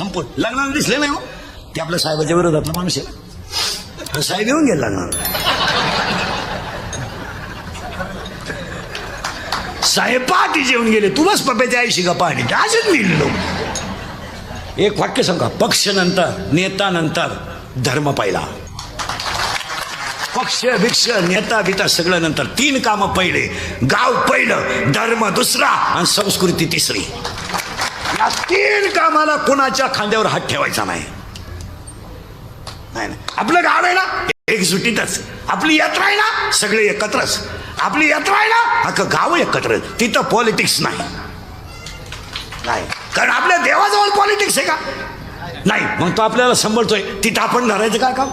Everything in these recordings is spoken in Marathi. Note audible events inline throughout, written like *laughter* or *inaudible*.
संपून. लग्नाला दिसले नाही हो. ते आपल्या साहेबाच्या विरोधातला माणूस आहे. साहेब येऊन गेला लग्नाला. साहेब पहाटे जेवून गेले. तू बस पप्याच्या आईशी का पहाटे आजच मिळलो एक वाक्य सांगा. पक्ष नंतर नेता नंतर धर्म पहिला. पक्ष भिक्ष नेता बिता सगळं नंतर. तीन कामं पहिले. गाव पहिलं धर्म दुसरा आणि संस्कृती तिसरी. या तीन कामाला कुणाच्या खांद्यावर हात ठेवायचा नाही? नाही नाही. आपलं गाव आहे ना एक सुट्टीतच आपली यात्रा आहे ना सगळे एकत्रच. आपली यात्रा आहे ना अख्खं गाव एकत्र तिथं पॉलिटिक्स नाही. नाही. कारण आपल्या देवाजवळ पॉलिटिक्स आहे का? नाही. मग तो आपल्याला सांभाळतोय तिथं आपण धरायचं काय काम?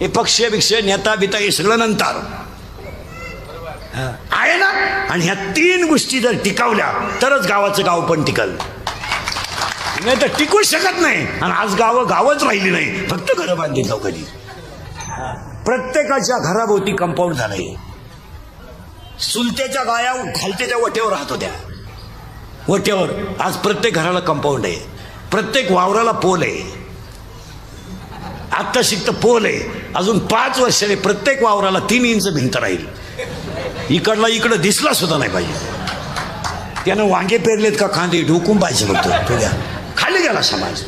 हे पक्ष बिक्ष नेता बिता हे सगळं नंतर. आहे ना? आणि ह्या तीन गोष्टी जर टिकावल्या तरच गावाचं गाव पण टिकल. नाही तर टिकू शकत नाही. आणि आज गावं गावच राहिली नाही. फक्त घरं बांधली चौकडी प्रत्येकाच्या घराभोवती कंपाऊंड झालंय. सुलत्याच्या गाया खालत्याच्या वटेवर राहत होत्या. वट्यावर आज प्रत्येक घराला कंपाऊंड आहे. प्रत्येक वावराला पोल आहे. आत्ता शिकत पोल आहे. अजून पाच वर्षाने प्रत्येक वावराला तीन इंच भिंत राहील. इकडला इकडं दिसला सुद्धा नाही पाहिजे. त्यानं वांगे पेरलेत का खांदे? ढोकून पाहिजे फक्त तुझ्या गेला समाज.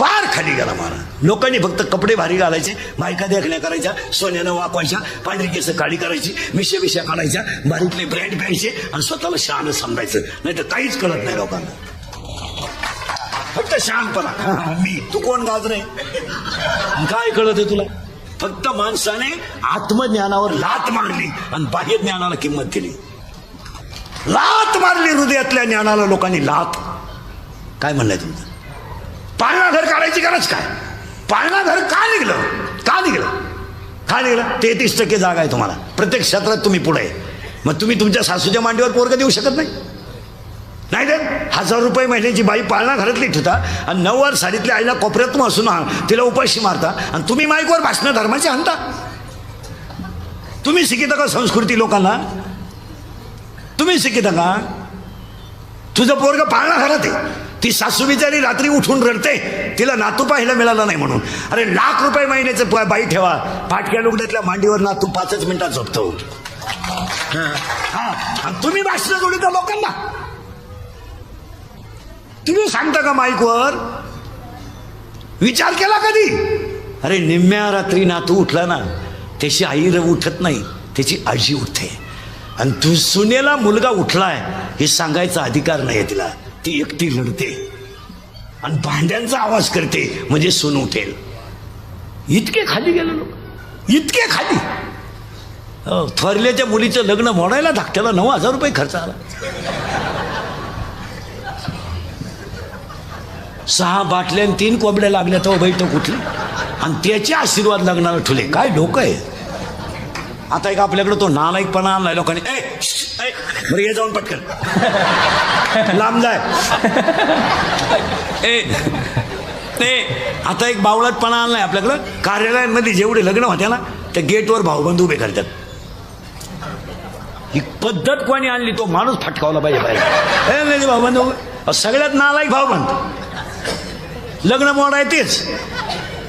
पार खाली गेला मारा लोकांनी फक्त कपडे भारी घालायचे बायका देखण्या करायच्या सोन्यानं वाकवायच्या पांढरी केस काळी करायची मिशे मिशा काढायच्या बारीकले ब्रँड प्यायचे आणि स्वतःला शान समजायचं. नाही तर काहीच कळत नाही लोकांना. फक्त शानपणा मी. तू कोण गाजरे? काय कळत तुला? फक्त माणसाने आत्मज्ञानावर लात मारली आणि बाह्य ज्ञानाला किंमत दिली. लात मारली हृदयातल्या ज्ञानाला लोकांनी लात. काय म्हणलंय तुमचं? पाळणा घर काढायची गरज काय? पाळणा घर का निघलं? का निघलं? का निघलं? तेहतीस टक्के जागा आहे तुम्हाला. प्रत्येक क्षेत्रात तुम्ही पुढे आहे. मग तुम्ही तुमच्या सासूच्या मांडीवर पोरग देऊ शकत नाही. नाही तर हजार रुपये महिन्याची बाई पाळणा घरातली ठेवता आणि नऊवार साडीतल्या आईला कोपऱ्यात असून तिला उपाशी मारता आणि तुम्ही माईकवर भाषणं धर्माचे आणता. तुम्ही शिकिता का संस्कृती लोकांना? तुम्ही शिकिता का? तुझं पोरग पाळणा घरात आहे. ती सासू बिचारी रात्री उठून रडते तिला नातू पाहायला मिळाला नाही म्हणून. अरे लाख रुपये महिन्याचं बाई ठेवा. फाटक्या लुगड्यातल्या मांडीवर नातू पाचच मिनिटात झोपतो. आणि तुम्ही भाषण जोडीता लोकांना. तुम्ही सांगता का माईकवर? विचार केला कधी? अरे निम्म्या रात्री नातू उठला ना त्याची आई उठत नाही त्याची आजी उठते. आणि तू सुनेला मुलगा उठलाय हे सांगायचा अधिकार नाही तिला. ती एकटी लढते आणि भांड्यांचा आवाज करते म्हणजे सून उठेल. इतके खाली गेले लोक. इतके खाली. थोरल्याच्या मुलीचं लग्न मोडायला धाकट्याला नऊ हजार रुपये खर्च आला. सहा बाटल्या तीन कोंबड्या लागल्या तो बैठक उठली आणि त्याचे आशीर्वाद लग्नाला ठुले. काय डोकं आहे आता एक आपल्याकडे तो नालायकपणा आणलाय लोकांनी. ए, बरं ये जाऊन पटकन. लांब जाय. ए ते आता एक बावळटपणा आणलाय आपल्याकडं. कार्यालयांमध्ये जेवढे लग्न होत्या ना त्या गेटवर भाऊबंद उभे करतात. ही पद्धत कोणी आणली तो माणूस फटकावला पाहिजे पाहिजे नाही भाऊबंद सगळ्यात नालायक भाऊबंद. लग्न मोड आहे तेच.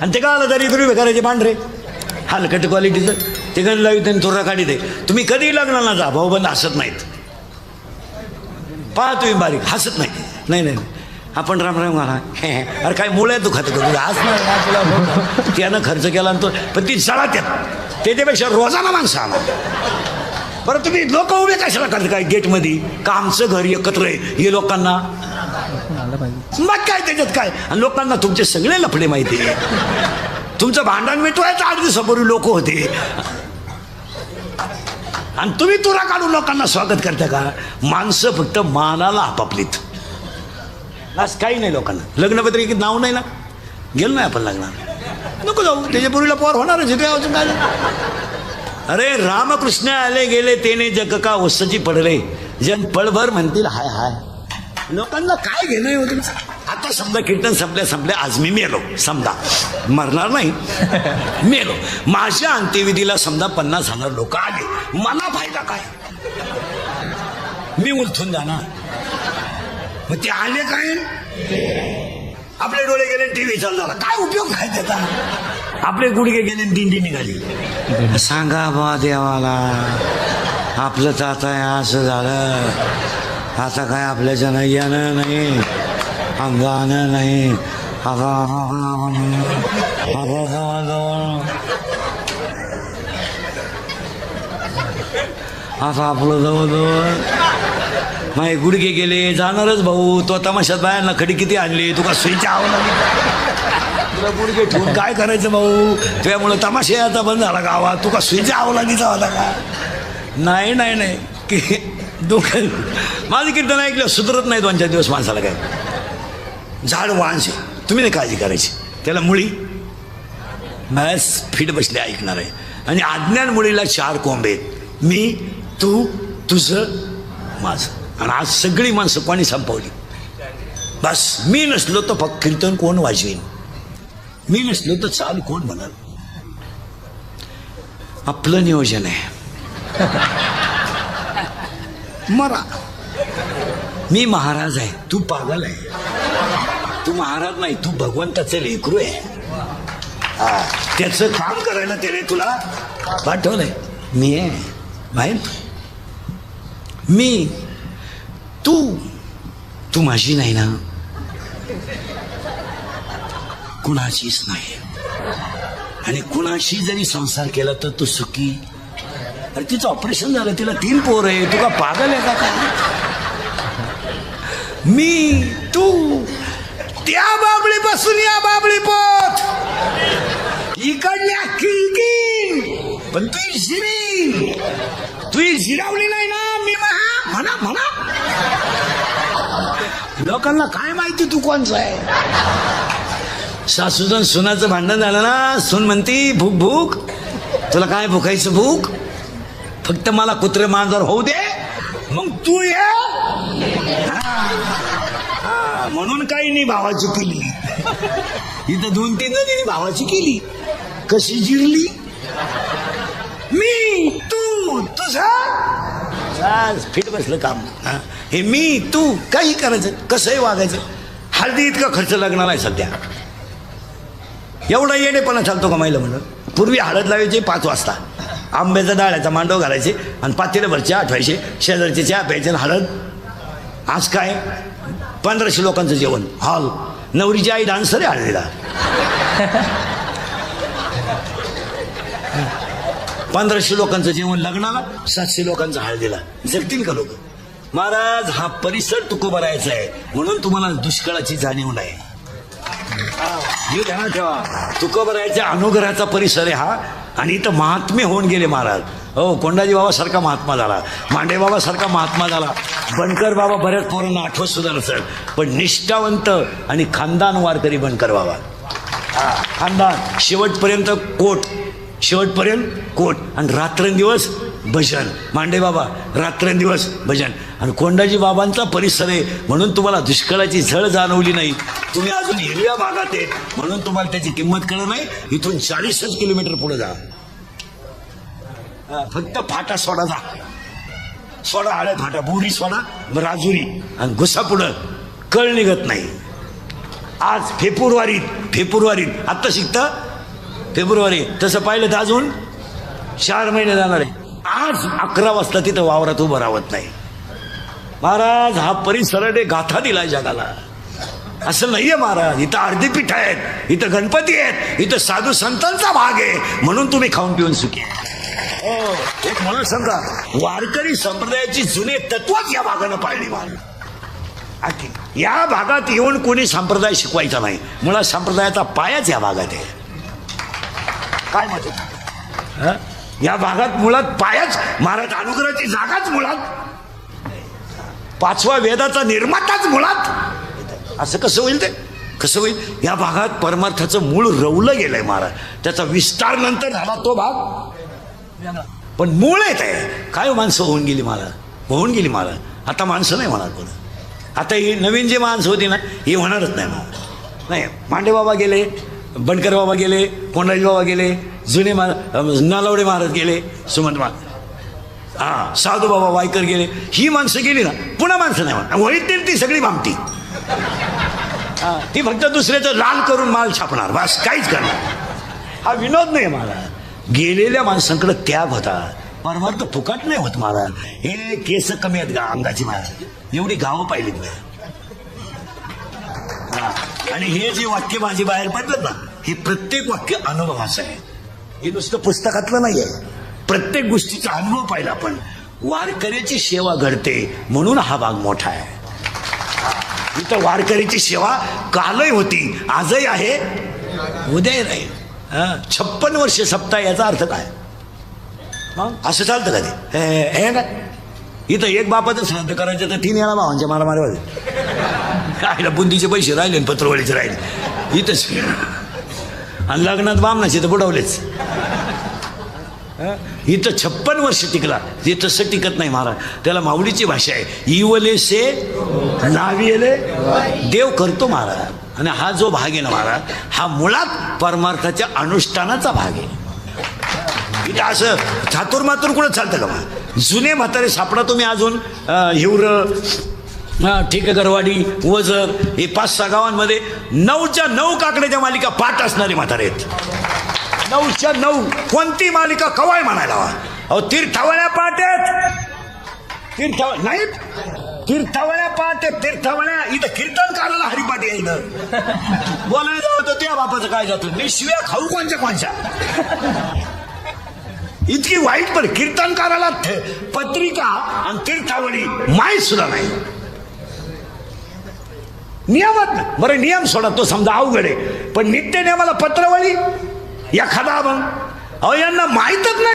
आणि ते का आलं तरी उभे करायचे पांढरे हलकट क्वालिटीचं ते गण लावी त्यांनी तुरा काढी दे. तुम्ही कधी लग्नाला जा भाऊबंद हसत नाहीत. पहा तुम्ही बारीक हसत नाही. नाही नाही. आपण राम राम घाला. हे, *laughs* अरे काय मुळे दुखत तू तुझं हसणार तुला त्यानं खर्च केला आणि तो पण ती जळा त्यात. त्याच्यापेक्षा रोजाना माणसं आला बरं तुम्ही लोक उभे कशाला करत? काय गेटमध्ये? का आमचं घर एकत्र आहे? हे लोकांना? मग काय त्याच्यात काय? आणि लोकांना तुमचे सगळे लफडे माहिती आहे. तुमचं भांडण मिटवायचं आठ दिवसापूर्वी लोक होते. आणि तुम्ही तुरा काढून लोकांना स्वागत करता का? माणसं फक्त मानाला आपापलीत. आज काही नाही लोकांना. लग्नपत्रिकेत नाव नाही ना? गेलो नाही आपण लग्नाला. नको जाऊ त्याच्या पूर्वीला पोर होणार अजून काय अरे रामकृष्ण आले गेले तेने जग का वस्तची पडले. जन पळभर म्हणतील हाय हाय. लोकांना काय घेणं आहे हो तुमचं? आता समजा कीर्तन संपल्या संपल्या आज मी मेलो समजा. मरणार नाही. मेलो. माझ्या अंत्यविधीला समजा पन्नास हजार लोक आले. मला फायदा काय मी उलथून जाणार मग ते आले काय आपले डोळे गेले टीव्ही चालू झाला काय उपयोग काय त्याचा आपले गुडघे गेले दिंडी निघाली सांगा बा देवाला आपलं तर आता असं झालं आता काय आपल्याच्यानं येणं नाही अंगानं नाही आता असं आपलं जवळजवळ माझे गुडघे गेले जाणारच भाऊ. तो तमाशात बायांना खडी किती आणली? तुका सुईच्या आवं तुला गुडघे ठेवून काय करायचं भाऊ? त्यामुळं तमाशा याचा बंद झाला गावा तुका सुईच्या आवं लागलीचा होता का? नाही नाही नाही. की डोकं माझं कीर्तन ऐकलं सुधरत नाही दोन चार दिवस माणसाला काय. झाड वाहनशे तुम्ही नाही काळजी करायची. त्याला मुळी. मॅस फिट बसले ऐकणार आहे. आणि अज्ञान मुळीला चार कोंबे आहेत. मी तू तुझं माझं. आणि आज सगळी माणसं कोणी संपवली. बस मी नसलो तर फक्त कीर्तन कोण वाजवेन? मी नसलो तर चाल कोण म्हणाल? आपलं नियोजन आहे. मरा. मी महाराज आहे तू पागल आहे. तू महाराज नाही तू भगवंताचं लेकरू आहे. त्याचं काम करायला त्याने तुला पाठवलंय. मी आहे माहीत? मी तू तू माझी नाही ना? कुणाचीच नाही. आणि कुणाशी जरी संसार केला तर तू सुखी? अरे तिचं ऑपरेशन झालं तिला तीन पोर आहे तुका पागल आहे का मी तू त्या बाबळीपासून या बाबळी पोत इकडल्या किलकिन पण तू जिरी. तू जिरावली नाही ना? म्हणा म्हणा. लोकांना काय माहिती तू कोणचं आहे? सासूजन सुनाचं भांडण झालं ना सून म्हणती भूक भूक. तुला काय भुकायचं भूक? फक्त मला कुत्रे मांजर होऊ दे मग तू ये. हा, म्हणून काही नाही भावाची केली. इथं दोन तीन जणी भावाची केली. कशी जिरली? मी तू तुझा आज फिट बसलं काम. हे. मी तू काही करायचं कसंही वागायचं. हळदी इतका खर्च लागणार आहे सध्या. एवढा येणेपणा चालतो का महिला म्हणून पूर्वी हळद लावायची पाच वाजता. आंब्याचा डाळ्याचा मांडव घालायचे आणि पातेल्याभर चहा ठेवायचे शेजारचे चहा प्यायचे आणि हळद. आज काय? पंधराशे लोकांचं जेवण. हॉल. नवरीची आई डान्सर आहे हळदीला. पंधराशे लोकांचं जेवण लग्नाला सातशे लोकांचा हळदीला. जगतील का लोक? महाराज हा परिसर तुकोबा राहायचा आहे. म्हणून तुम्हाला दुष्काळाची जाणीव नाही. हे ध्यानात ठेवा. तुकोबरायच्या अनुग्रहाचा परिसर आहे हा. आणि इथं महात्मे होऊन गेले महाराज. हो कोंडाजी बाबा सारखा महात्मा झाला. मांडे बाबा सारखा महात्मा झाला. बनकर बाबा बऱ्याच पोरांना आठवत सुद्धा नसेल पण निष्ठावंत आणि खानदान वारकरी बनकर बाबा. हा, खानदान. शेवटपर्यंत कोट. शेवटपर्यंत कोण? आणि रात्रंदिवस भजन. मांडे बाबा रात्रंदिवस भजन. आणि कोंडाजी बाबांचा परिसर आहे म्हणून तुम्हाला दुष्काळाची झळ जाणवली नाही. तुम्ही अजून हिरव्या भागात आहे म्हणून तुम्हाला त्याची किंमत कळत नाही. इथून चाळीसच किलोमीटर पुढे जा. फक्त फाटा सोडा जा. सोडा आळे फाटा बोरी सोडा राजुरी. आणि घुसा पुढं. कळ निघत नाही. आज फेब्रुवारीत फेब्रुवारीत. आत्ता शिकतं? फेब्रुवारी तसं पाहिलं तर अजून चार महिने जाणार आहे. आज अकरा वाजता तिथं वावरात उभं राहत नाही. महाराज हा परिसराने गाथा दिलाय जगाला. असं नाहीये महाराज इथं अर्धी पीठ आहेत इथं गणपती आहेत इथं साधू संतांचा भाग आहे. म्हणून तुम्ही खाऊन पिऊन सुखी आहे. हो एक मला समजा वारकरी संप्रदायाची जुने तत्वच या भागानं पाळली महाराज. या भागात येऊन कोणी संप्रदाय शिकवायचा नाही. मुळात संप्रदायाचा पायाच या भागात आहे. काय मत आहे? या भागात मुळात पायाच महाराज अनुग्रहाची जागाच मुळात. पाचवा वेदाचा निर्माताच मुळात. असं कसं होईल ते? कसं होईल? या भागात परमार्थाचं मूळ रवलं गेलंय महाराज. त्याचा विस्तार नंतर झाला तो भाग. पण मूळ येत आहे काय माणसं होऊन गेली महाराज? होऊन गेली महाराज. आता माणसं नाही होणार कोण. आता ही नवीन जी माणसं होती ना ही होणारच नाही महाराज नाही मांडे बाबा गेले. बनकर बाबा गेले कोंडाजी बाबा गेले जुने मा नालवडे महाराज गेले सुमंत महाराज हा साधू बाबा वायकर गेले. ही माणसं गेली ना पुन्हा माणसं नाही म्हणा वळीतील ती सगळी भामटी हा, ती फक्त दुसऱ्याचं लाल करून माल छापणार बस काहीच करणार हा विनोद नाही मला गेलेल्या माणसांकडे त्याग होता. परमार्थ फुकट नाही होत मला हे केस कमी आहेत का अंगाची मला एवढी गावं पाहिलीत मी हा. आणि हे जे वाक्य माझी बाहेर पडलं ना हे प्रत्येक वाक्य अनुभवाचं आहे. हे नुसतं पुस्तकातलं नाही आहे प्रत्येक गोष्टीचा अनुभव पाहिला आपण. वारकऱ्याची सेवा घडते म्हणून हा भाग मोठा आहे. हा. इथं वारकऱ्याची सेवा कालही होती आजही आहे उद्याही नाही. छप्पन वर्ष सप्ताह याचा अर्थ काय? असं चालतं का ते? हे- हे इथं एक बापाचं श्राद्ध करायचं तर तीन याला भावांच्या मारामारी मारे खायला बुंदीचे पैसे राहिले आणि पत्रवळीचे राहिले. इथंच. आणि लग्नात बामणाचे तर बुडवलेच. इथं छप्पन वर्ष टिकला. ते तसं टिकत नाही महाराज. त्याला माऊलीची भाषा आहे. इवले से नाविले देव करतो महाराज. आणि हा जो भाग आहे ना महाराज हा मुळात परमार्थाच्या अनुष्ठानाचा भाग आहे. इथं असं चातुर मातूर कुठं चालतं का मग जुने म्हातारे सापडा तुम्ही अजून? हिवर ठेकेकरवाडी वजर हे पाच सहा गावांमध्ये नऊच्या नऊ काकड्याच्या मालिका पाठ असणारे म्हातारे आहेत. नऊच्या नऊ. कोणती मालिका कवाय म्हणायला हवा? अहो तीर्थावळ्या पाठ आहेत. तीर्थाव नाहीत तीर्थावळ्या पाठ तीर्थावळ्या. इथं कीर्तन करायला हरिपाठ आहे इथं बोलायला होतं त्या बापाचं काय जातं? मी शिव्या खाऊ कोणच्या कोणच्या? इतकी वाईट पण कीर्तनकाराला थ- पत्रिका आणि तीर्थावळी माहीत सुद्धा नाही. नियमात ना बरं नियम सोडा तो समजा अवघड आहे. पण नित्य नियमाला पत्रवळी एखादा मग? अहो यांना माहीतच नाही.